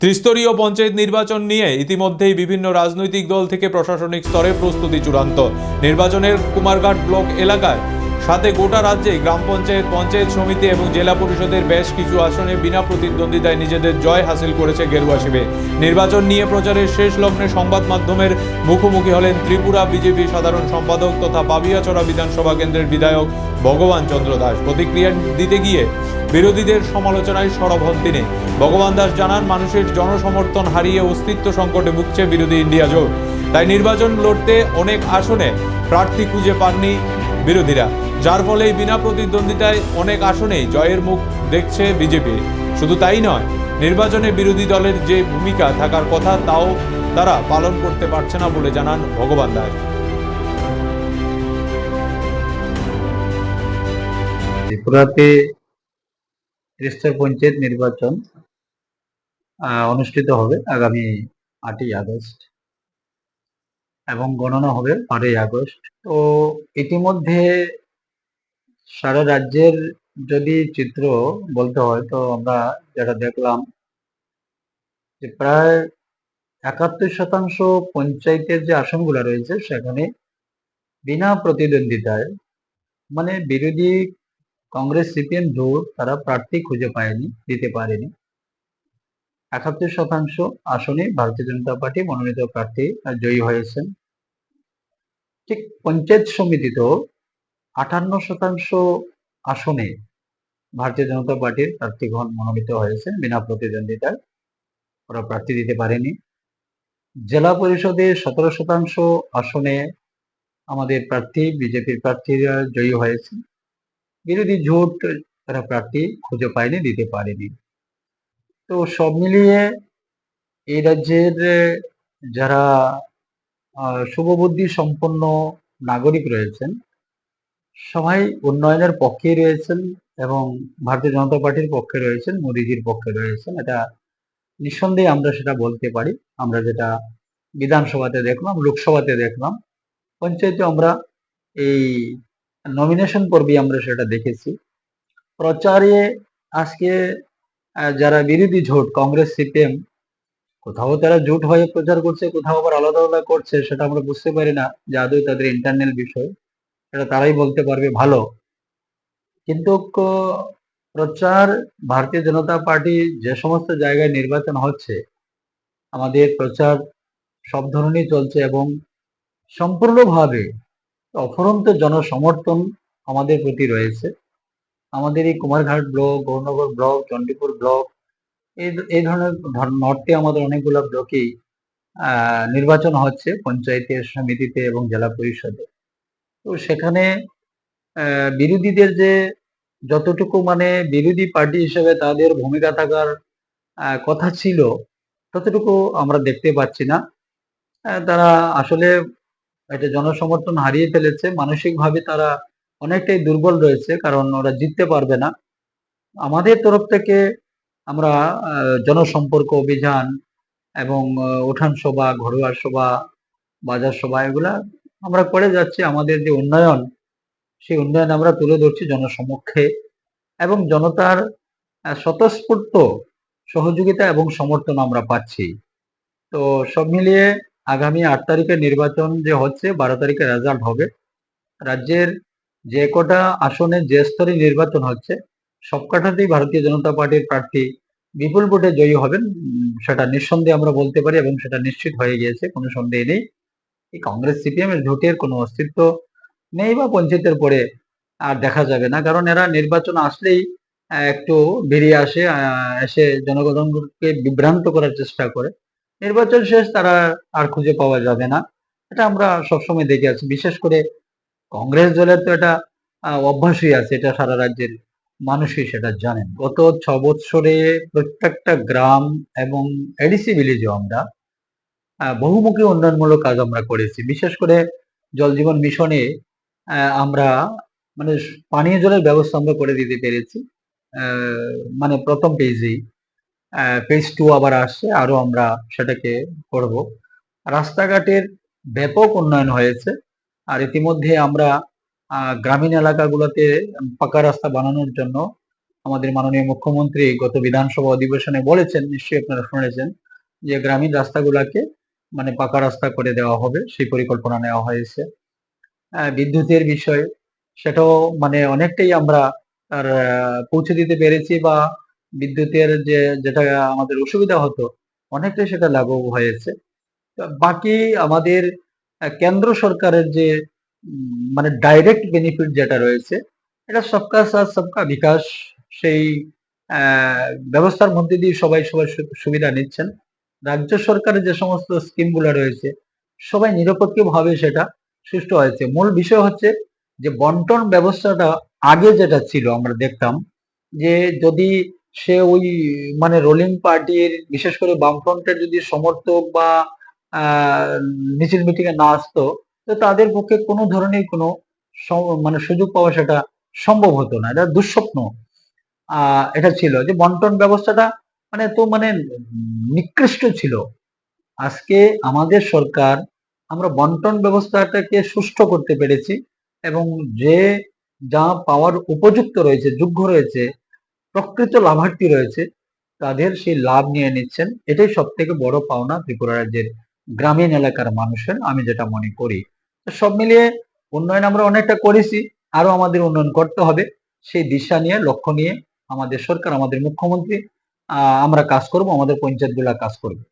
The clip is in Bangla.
ত্রিস্তরীয় পঞ্চায়েত নির্বাচন নিয়ে ইতিমধ্যেই বিভিন্ন রাজনৈতিক দল থেকে প্রশাসনিক স্তরে প্রস্তুতি চূড়ান্ত। নির্বাচনের কুমারঘাট ব্লক এলাকায় সাথে গোটা রাজ্যে গ্রাম পঞ্চায়েত পঞ্চায়েত সমিতি এবং জেলা পরিষদের বেশ কিছু আসনে বিনা প্রতিদ্বন্দ্বিতায় নিজেদের জয় হাসিল করেছে গেরুয়া শিবির। নির্বাচন নিয়ে প্রচারের শেষ লগ্নে সংবাদ মাধ্যমের মুখোমুখি হলেন ত্রিপুরা বিজেপি সাধারণ সম্পাদক তথা পাবিয়াচড়া বিধানসভা কেন্দ্রের বিধায়ক ভগবান চন্দ্র দাস। প্রতিক্রিয়া দিতে গিয়ে বিরোধীদের সমালোচনায় সরব হন তিনি। ভগবান দাস জানান, মানুষের জনসমর্থন হারিয়ে অস্তিত্ব সংকটে ভুগছে বিরোধী ইন্ডিয়া জোট। তাই নির্বাচন লড়তে অনেক আসনে প্রার্থী খুঁজে পাননি বিরোধীরা। যার ফলে বিনা প্রতিদ্বন্দ্বিতায় অনেক আসনেই জয়ের মুখ দেখছে বিজেপি। শুধু তাই নয়, নির্বাচনে বিরোধী দলের যে ভূমিকা থাকার কথা, তাও তারা পালন করতে পারছে না বলে জানান ভগবান দাস। ত্রিপুরাতে ত্রিস্তর পঞ্চায়েত নির্বাচন অনুষ্ঠিত হবে আগামী আটই আগস্ট এবং গণনা হবে বারোই আগস্ট। তো ইতিমধ্যে সারা রাজ্যের যদি চিত্র বলতে হয়, তো আমরা যেটা দেখলাম যে প্রায় একাত্তর শতাংশ পঞ্চায়েতের যে আসনগুলো রয়েছে, সেখানে বিনা প্রতিদ্বন্দ্বিতায় মানে বিরোধী কংগ্রেস সিপিএম জোট তারা প্রার্থী খুঁজে পায়নি, দিতে পারেনি। একাত্তর শতাংশ আসনে ভারতীয় জনতা পার্টি মনোনীত প্রার্থী জয়ী হয়েছেন। ঠিক পঞ্চায়েত সমিতিতেও আটান্ন শতাংশ আসনে ভারতীয় জনতা পার্টির প্রার্থীগণ মনোনীত হয়েছেন, বিনা প্রতিদ্বন্দ্বিতায়। ওরা প্রার্থী দিতে পারেনি। জেলা পরিষদে সতেরো শতাংশ আসনে আমাদের প্রার্থী, বিজেপির প্রার্থীরা জয়ী হয়েছে বিরোধী জোট তারা প্রার্থী খুঁজে পায়নি, দিতে পারেনি। তো সব মিলিয়ে এই রাজ্যের, যারা শুভবুদ্ধি সম্পন্ন নাগরিক রয়েছেন, সবাই উন্নয়নের পক্ষেই রয়েছেন এবং ভারতীয় জনতা পার্টির পক্ষে রয়েছেন, মোদিজির পক্ষে রয়েছেন। এটা নিঃসন্দেহে আমরা সেটা বলতে পারি। আমরা যেটা বিধানসভাতে দেখলাম, লোকসভাতে দেখলাম, পঞ্চায়েতে আমরা এই নমিনেশন পর্বে আমরা সেটা দেখেছি। প্রচারে আজকে যারা বিরোধী জোট, কংগ্রেস, সিপিএম, কোথাও তারা জোট হয়ে প্রচার করছে, কোথাও আবার আলাদা আলাদা করছে, সেটা আমরা বুঝতে পারি না, যে আদৌ তাদের ইন্টারনাল বিষয়, সেটা তারাই বলতে পারবে ভালো। কিন্তু প্রচার, ভারতীয় জনতা পার্টি যে সমস্ত জায়গায় নির্বাচন হচ্ছে, আমাদের প্রচার সব ধরনেরই চলছে এবং সম্পূর্ণভাবে অফুরন্ত জনসমর্থন আমাদের প্রতি রয়েছে। আমাদের এই Kumarghat block, Gournagar block Chandipur block, এই ধরনের ধর- নর্থে আমাদের অনেকগুলো ব্লকেই নির্বাচন হচ্ছে পঞ্চায়েতের সমিতিতে এবং জেলা পরিষদে। তো সেখানে বিরোধীদের যে যতটুকু মানে বিরোধী পার্টি হিসেবে তাদের ভূমিকা থাকার কথা ছিল, ততটুকু আমরা দেখতে পাচ্ছি না। তারা আসলে এটা জনসমর্থন হারিয়ে ফেলেছে। মানসিকভাবে তারা অনেকটাই দুর্বল রয়েছে, কারণ ওরা জিততে পারবে না। আমাদের তরফ থেকে আমরা জনসম্পর্ক অভিযান এবং উঠান সভা, ঘরোয়া সভা, বাজার সভা, এগুলা আমরা করে যাচ্ছি। আমাদের যে উন্নয়ন, সেই উন্নয়ন আমরা তুলে ধরছি জনসমক্ষে এবং জনতার স্বতঃস্ফূর্ত সহযোগিতা এবং সমর্থন আমরা পাচ্ছি। তো সব মিলিয়ে আগামী আট তারিখের নির্বাচন যে হচ্ছে, বারো তারিখে রেজাল্ট হবে। রাজ্যের যে কটা আসনে যে স্তরে নির্বাচন হচ্ছে সবকটাতেই ভারতীয় জনতা পার্টির প্রার্থী বিপুল ভোটে জয়ী হবেন সেটা নিঃসন্দেহে আমরা বলতে পারি এবং সেটা নিশ্চিত হয়ে গিয়েছে, কোনো সন্দেহ নেই। এই কংগ্রেস সিপিএম এর জোটের কোনো অস্তিত্ব নেই বা পঞ্চায়েতের পরে আর দেখা যাবে না, কারণ এরা নির্বাচন আসলেই একটু বেরিয়ে আসে এসে জনগণকে বিভ্রান্ত করার চেষ্টা করে। নির্বাচন শেষ তারা আর খুঁজে পাওয়া যাবে না। এটা আমরা সবসময় দেখে আছি বিশেষ করে কংগ্রেস দলের তো এটা অভ্যাসই আছে। এটা সারা রাজ্যের মানুষই সেটা জানেন। গত ছ বৎসরে প্রত্যেকটা গ্রাম এবং এডিসি ভিলেজেও আমরা বহুমুখী উন্নয়নমূলক কাজ আমরা করেছি। বিশেষ করে জল জীবন মিশনে আমরা মানে পানীয় জলের ব্যবস্থা আমরা করে দিতে পেরেছি। মানে প্রথম পেজেই পেজ টু আবার আসছে, আরও আমরা সেটাকে করব। রাস্তাঘাটের ব্যাপক উন্নয়ন হয়েছে, আর ইতিমধ্যে আমরা গ্রামীণ এলাকাগুলোতে পাকা রাস্তা বানানোর জন্য আমাদের মাননীয় মুখ্যমন্ত্রী গত বিধানসভা অধিবেশনে বলেছেন, নিশ্চয়ই আপনারা শুনেছেন, যে গ্রামীণ রাস্তাগুলাকে মানে পাকা রাস্তা করে দেওয়া হবে, সেই পরিকল্পনা নেওয়া হয়েছে। বিদ্যুতের বিষয় সেটাও মানে অনেকটাই আমরা পৌঁছে দিতে পেরেছি বা বিদ্যুতের যে, যেটা আমাদের অসুবিধা হতো, অনেকটাই সেটা লাঘব হয়েছে। বাকি আমাদের কেন্দ্র সরকারের যে মানে ডাইরেক্ট বেনিফিট যেটা রয়েছে, এটা সবকা সাথ সবকা বিকাশ, সেই ব্যবস্থার মধ্যে দিয়ে সবাই সবাই সু- সুবিধা নিচ্ছেন। রাজ্য সরকারের যে সমস্ত স্কিমগুলো রয়েছে, সবাই নিরপেক্ষভাবে সেটা সুষ্ঠু হয়েছে। মূল বিষয় হচ্ছে যে বন্টন ব্যবস্থাটা আগে যেটা ছিল, আমরা দেখতাম যে যদি সে ওই মানে রোলিং পার্টির বিশেষ করে বামফ্রন্টের যদি সমর্থক বা মিছিল মিটিং এ না আসতো, তো তাদের পক্ষে কোনো ধরনের কোনো মানে সুযোগ পাওয়া সেটা সম্ভব হতো না। এটা দুঃস্বপ্ন। আহ, এটা ছিল যে বন্টন ব্যবস্থাটা মানে তো মানে নিকৃষ্ট ছিল। আজকে আমাদের সরকার আমরা বন্টন ব্যবস্থাটাকে সুষ্ঠু করতে পেরেছি এবং যে যা পাওয়ার উপযুক্ত রয়েছে, যোগ্য রয়েছে প্রকৃত লাভার্থী রয়েছে, তাদের সেই লাভ নিয়ে নিচ্ছেন। এটাই সব থেকে বড় পাওনা ত্রিপুরা রাজ্যের গ্রামীণ এলাকার মানুষের, আমি যেটা মনে করি। সব মিলিয়ে উন্নয়ন আমরা অনেকটা করেছি আরও আমাদের উন্নয়ন করতে হবে। সেই দিশা নিয়ে, লক্ষ্য নিয়ে আমাদের সরকার, আমাদের মুখ্যমন্ত্রী আমরা কাজ করব, আমাদের পঞ্চায়েত কাজ করবে।